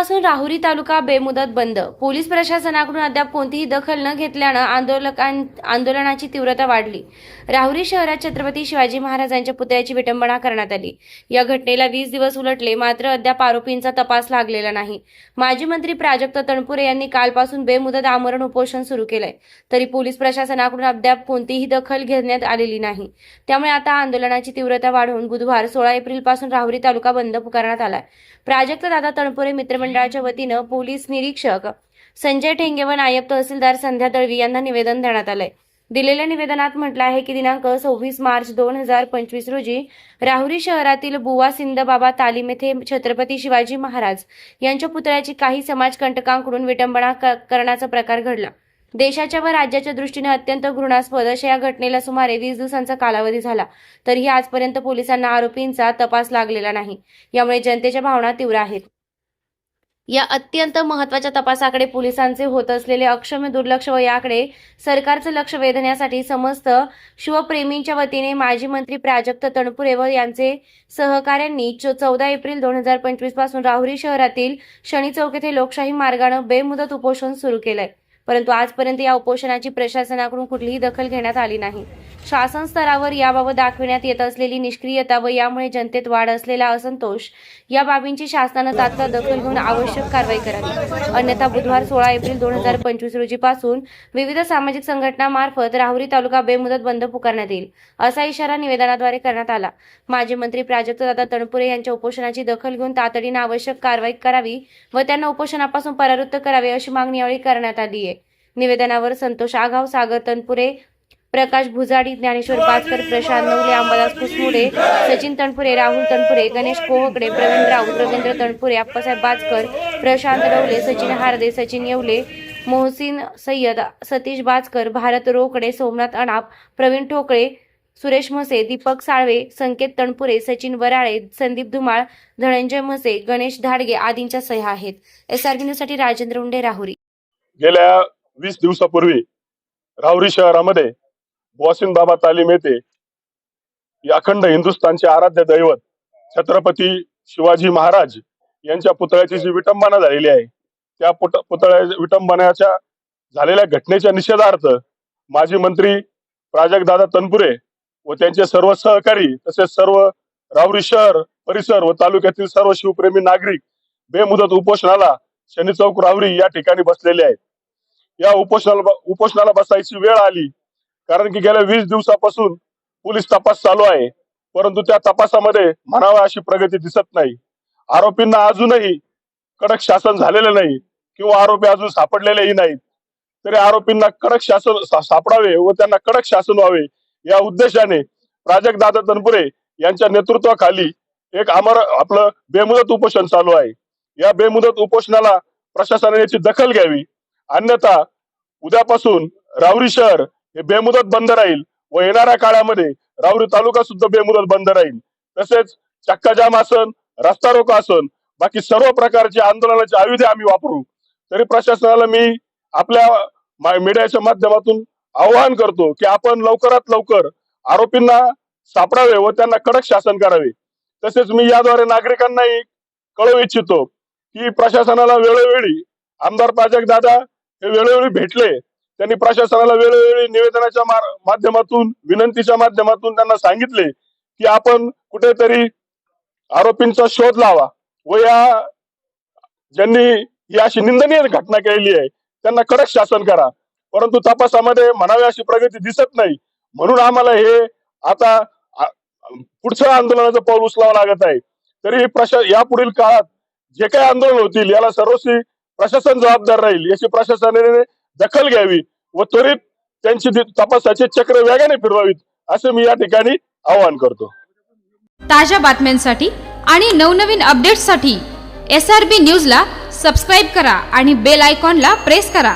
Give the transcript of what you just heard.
उद्यापासून राहुरी तालुका बेमुदत बंद. पोलीस प्रशासनाकडून अद्याप कोणतीही दखल न घेतल्यानं आंदोलकां आंदोलनाची तीव्रता वाढली. राहुरी शहरात छत्रपती शिवाजी महाराजांच्या पुतळ्याची विटंबना करण्यात आली. या घटनेला वीस दिवस उलटले मात्र अद्याप आरोपींचा तपास लागलेला नाही. माजी मंत्री प्राजक्त तणपुरे यांनी कालपासून बेमुदत आमरण उपोषण सुरू केलंय. तरी पोलीस प्रशासनाकडून अद्याप कोणतीही दखल घेण्यात आलेली नाही. त्यामुळे आता आंदोलनाची तीव्रता वाढवून बुधवार सोळा एप्रिलपासून राहुरी तालुका बंद पुकारण्यात आलाय. प्राजक्त दादा तणपुरे मंडळाच्या वतीनं पोलीस निरीक्षक संजय ठेंगे व नायब तहसीलदार संध्या दळवी यांना निवेदन देण्यात आलंय. दिलेल्या निवेदनात म्हटलं आहे की दिनांक सव्वीस मार्च दोन हजार पंचवीस रोजी राहुरी शहरातील बुवा सिंदबाबा तालीम येथे छत्रपती शिवाजी महाराज यांच्या पुतळ्याची काही समाजकंटकांकडून विटंबना करण्याचा प्रकार घडला. देशाच्या व राज्याच्या दृष्टीने अत्यंत घृणास्पद अशा या घटनेला सुमारे वीस दिवसांचा कालावधी झाला. तरीही आजपर्यंत पोलिसांना आरोपींचा तपास लागलेला नाही. यामुळे जनतेच्या भावना तीव्र आहेत. या अत्यंत महत्त्वाच्या तपासाकडे पोलिसांचे होत असलेले अक्षम्य दुर्लक्ष व याकडे सरकारचं लक्ष वेधण्यासाठी समस्त शिवप्रेमींच्या वतीने माजी मंत्री प्राजक्त तणपुरे व यांचे सहकाऱ्यांनी चौदा एप्रिल दोन हजार पंचवीसपासून राहुरी शहरातील शनी चौक येथे लोकशाही मार्गानं बेमुदत उपोषण सुरू केलंय. परंतु आजपर्यंत या उपोषणाची प्रशासनाकडून कुठलीही दखल घेण्यात आली नाही. शासन स्तरावर याबाबत दाखविण्यात येत असलेली निष्क्रियता व यामुळे जनतेत वाढ असलेला असंतोष या बाबींची शासनानं तात्काळ दखल घेऊन आवश्यक कारवाई करावी. अन्यथा बुधवार सोळा एप्रिल दोन हजार पंचवीस रोजीपासून विविध सामाजिक संघटनामार्फत राहुरी तालुका बेमुदत बंद पुकारण्यात येईल असा इशारा निवेदनाद्वारे करण्यात आला. माजी मंत्री प्राजक्तदादा तणपुरे यांच्या उपोषणाची दखल घेऊन तातडीनं आवश्यक कारवाई करावी व त्यांना उपोषणापासून परावृत्त करावे अशी मागणी यावेळी करण्यात आली आहे निवेदनावर संतोष आघाव सागर तनपुरे प्रकाश भुजाडी ज्ञानेश्वर पाचकर प्रशांत नवले अंबादास कुसमुडे सचिन तणपुरे राहुल तणपुरे गणेश कोहकडे प्रवीण राऊत रवींद्र तणपुरे अप्पासाहेब बाजकर प्रशांत रवले सचिन हारदे सचिन येवले मोहसिन सय्यद सतीश बाजकर भारत रोकडे सोमनाथ अणाप प्रवीण ठोकळे सुरेश म्हसे दीपक साळवे संकेत तणपुरे सचिन वराळे संदीप धुमाळ धनंजय म्हसे गणेश धाडगे आदींच्या सह्या आहेत. एस आर न्यूजसाठी राजेंद्र उंडे राहुरी. गेल्या वीस दिवसापूर्वी राहुरी शहरामध्ये बॉसिन बाबा तालीम येते अखंड हिंदुस्थानचे आराध्य दैवत छत्रपती शिवाजी महाराज यांच्या पुतळ्याची जी विटंबना झालेली आहे त्या पुत पुतळ्या विटंबनाच्या झालेल्या घटनेच्या निषेधार्थ माजी मंत्री प्राजक्तदादा तनपुरे व त्यांचे सर्व सहकारी तसेच सर्व राहुरी शहर परिसर व तालुक्यातील सर्व शिवप्रेमी नागरिक बेमुदत उपोषणाला शनी चौक राहुरी या ठिकाणी बसलेले आहेत. या उपोषणाला उपोषणाला बसायची वेळ आली कारण की गेल्या वीस दिवसापासून पोलीस तपास चालू आहे. परंतु त्या तपासामध्ये म्हणावा अशी प्रगती दिसत नाही. आरोपींना अजूनही कडक शासन झालेलं नाही किंवा आरोपी अजून सापडलेलेही नाहीत. तरी आरोपींना कडक शासन सापडावे व त्यांना कडक शासन व्हावे या उद्देशाने प्राजक्त दादा तनपुरे यांच्या नेतृत्वाखाली एक अमर आपलं बेमुदत उपोषण चालू आहे. या बेमुदत उपोषणाला प्रशासनाने याची दखल घ्यावी. अन्यथा उद्यापासून राहुरी शहर हे बेमुदत बंद राहील व येणाऱ्या काळामध्ये राहुरी तालुका सुद्धा बेमुदत बंद राहील. तसेच चक्काजाम आसन रस्ता रोको आसन बाकी सर्व प्रकारचे आंदोलनाचे आयुधे आम्ही वापरू. तरी प्रशासनाला मी आपल्या मीडियाच्या माध्यमातून आवाहन करतो की आपण लवकरात लवकर आरोपींना सापडावे व त्यांना कडक शासन करावे. तसेच मी याद्वारे नागरिकांनाही कळवू इच्छितो की प्रशासनाला वेळोवेळी आमदार प्राजक्त दादा हे वेळोवेळी भेटले त्यांनी प्रशासनाला वेळोवेळी निवेदनाच्या माध्यमातून विनंतीच्या माध्यमातून त्यांना सांगितले की आपण कुठेतरी आरोपींचा शोध लावा व या ज्यांनी ही अशी निंदनीय घटना केलेली आहे त्यांना कडक शासन करा. परंतु तपासामध्ये म्हणावी अशी प्रगती दिसत नाही. म्हणून आम्हाला हे आता पुढच्या पुढचं आंदोलनाचं पाऊल उचलावं लागत आहे. तरी प्रशा यापुढील काळात जे काही आंदोलन होतील याला सर्वस्वी प्रशासन जबाबदार राहील याची प्रशासनाने दखल घ्यावी व त्वरित त्यांची तपासाचे चक्र वेगाने फिरवावीत असं मी या ठिकाणी आवाहन करतो. ताज्या बातम्यांसाठी आणि नवनवीन अपडेट्ससाठी एस आर बी न्यूजला सबस्क्राईब करा आणि बेल आयकॉनला प्रेस करा.